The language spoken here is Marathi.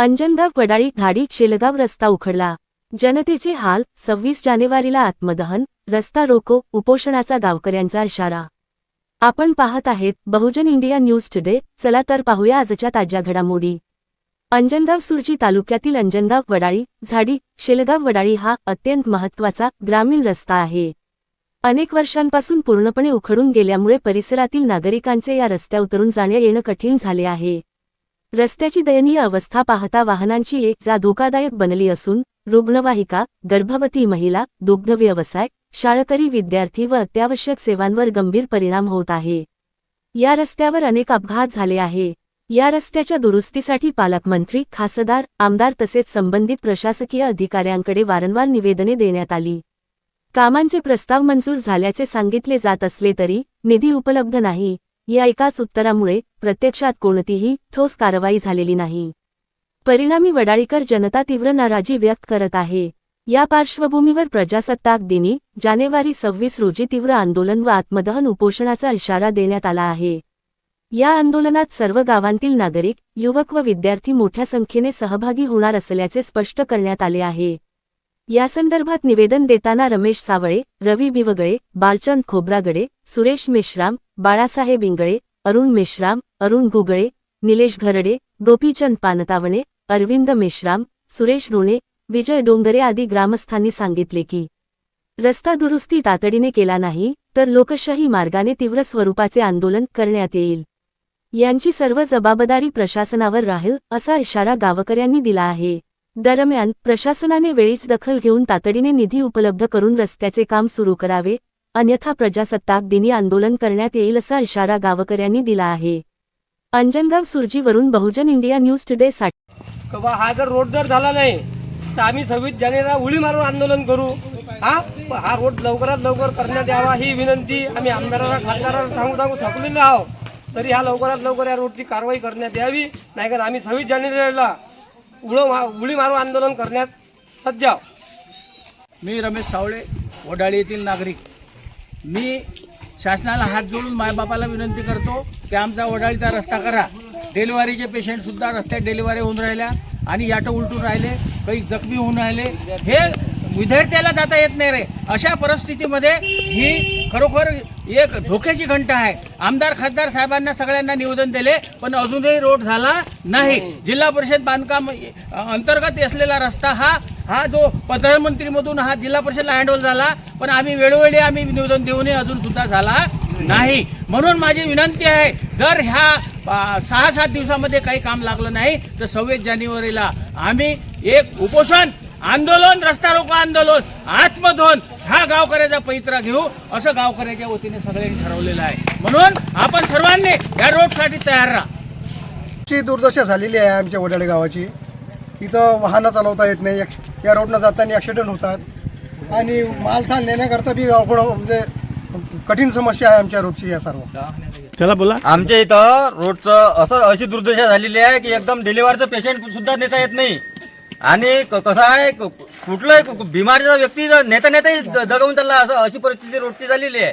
अंजनगाव वडाळी घाडी शेलगाव रस्ता उखडला. जनतेचे हाल सव्वीस जानेवारीला आत्मदहन रस्ता रोको उपोषणाचा गावकऱ्यांचा इशारा. आपण पाहत आहेत बहुजन इंडिया न्यूज टुडे चला तर पाहूया आजच्या ताज्या घडामोडी. अंजनगाव सुरजी तालुक्यातील अंजनगाव वडाळी झाडी शेलगाव वडाळी हा अत्यंत महत्त्वाचा ग्रामीण रस्ता आहे. अनेक वर्षांपासून पूर्णपणे उखडून गेल्यामुळे परिसरातील नागरिकांचे या रस्त्या उतरून जाणे येणं कठीण झाले आहे. रस्त्याची दयनीय अवस्था पाहता वाहनांची एक जा धोकादायक बनली असून रुग्णवाहिका गर्भवती महिला दुग्धव्यवसाय शाळकरी विद्यार्थी व अत्यावश्यक सेवांवर गंभीर परिणाम होत आहे. या रस्त्यावर अनेक अपघात झाले आहे. या रस्त्याच्या दुरुस्तीसाठी पालकमंत्री खासदार आमदार तसेच संबंधित प्रशासकीय अधिकाऱ्यांकडे वारंवार निवेदने देण्यात आली. कामांचे प्रस्ताव मंजूर झाल्याचे सांगितले जात असले तरी निधी उपलब्ध नाही. या एकाच उत्तरामुळे प्रत्यक्षात कोणतीही ठोस कारवाई झालेली नाही. परिणामी वडाळीकर जनता तीव्र नाराजी व्यक्त करत आहे. या पार्श्वभूमीवर प्रजासत्ताक दिनी जानेवारी सव्वीस रोजी तीव्र आंदोलन व आत्मदहन उपोषणाचा इशारा देण्यात आला आहे. या आंदोलनात सर्व गावांतील नागरिक युवक व विद्यार्थी मोठ्या संख्येने सहभागी होणार असल्याचे स्पष्ट करण्यात आले आहे. यासंदर्भात निवेदन देताना रमेश सावळे रवी बिवगळे बालचंद खोब्रागडे सुरेश मेश्राम बाळासाहेब इंगळे अरुण मेश्राम अरुण गुगळे निलेश घरडे गोपीचंद पानतावणे अरविंद मेश्राम सुरेश रुणे विजय डोंगरे आदी ग्रामस्थांनी सांगितले की रस्ता दुरुस्ती तातडीने केला नाही तर लोकशाही मार्गाने तीव्र स्वरूपाचे आंदोलन करण्यात येईल. यांची सर्व जबाबदारी प्रशासनावर राहील असा इशारा गावकऱ्यांनी दिला आहे. दरम्यान प्रशासनाने वेळीच दखल घेऊन तातडीने निधी उपलब्ध करून रस्त्याचे काम सुरू करावे अन्यथा प्रजासत्ताक दिनी आंदोलन करण्यात येईल असा इशारा गावकऱ्यांनी दिला आहे. अंजनगाव सुरजीवरून बहुजन इंडिया न्यूज टुडे साठी हा जर रोड जर झाला नाही तर आम्ही सव्वीस जानेवारीला उडी मारून आंदोलन करू. हा? हा रोड लवकरात लवकर करण्यात यावा ही विनंती आम्ही आमदाराला खासदाराला सांगू सांगू थकलेलो आहोत. तरी ह्या लवकरात लवकर या रोडची कारवाई करण्यात यावी. नाही तर आम्ही सव्वीस जानेवारीला उडो उडी मारून आंदोलन करण्यात सज्ज आहोत. मी रमेश सावळे वडाळी येथील नागरिक. मी शासनाला हात जोडून मायबापाला विनंती करतो की आमचा वडाळीचा रस्ता करा. डिलिव्हरीचे पेशंटसुद्धा रस्त्यात डिलिव्हरी होऊन राहिल्या आणि याटं उलटून राहिले काही जखमी होऊन राहिले. हे विद्यार्थ्याला जाता येत नाही रे. अशा परिस्थितीमध्ये ही खरोखर एक धोक्याची घंटा आहे. आमदार खासदार साहेबांना सगळ्यांना निवेदन दिले पण अजूनही रोड झाला नाही. जिल्हा परिषद बांधकाम अंतर्गत असलेला रस्ता हा हा जो प्रधानमंत्रीमधून हा जिल्हा परिषदला हँडओव्हर झाला पण आम्ही वेळोवेळी आम्ही निवेदन देऊनही अजून सुद्धा झाला नाही. म्हणून माझी विनंती आहे जर ह्या सहा सात दिवसामध्ये काही काम लागलं नाही तर सव्वीस जानेवारीला आम्ही एक उपोषण आंदोलन रस्ता रोको आंदोलन आत्मधोन हा गावकऱ्याचा पैत्रा घेऊ असं गावकऱ्याच्या वतीने सगळ्यांनी ठरवलेलं आहे. म्हणून आपण सर्वांनी या रोडसाठी तयार राहा. ची दुर्दशा झालेली आहे आमच्या वडाळे गावाची. इथं वाहनं चालवता येत नाही ॲक्स- या रोडनं जाताना ॲक्सिडेंट होतात. आणि मालथाल नेण्याकरता बी अवघड म्हणजे कठीण समस्या आहे आमच्या रोडची या सर्व. चला बोला. आमच्या इथं रोडचं असं अशी दुर्दशा झालेली आहे की एकदम डिलिव्हरचं पेशंट सुद्धा नेता येत नाही. आणि क- कसं आहे क- कुठलाही बिमारीचा व्यक्ती नेता नेताही दगावून चालला असं अशी परिस्थिती रोडची झालेली आहे.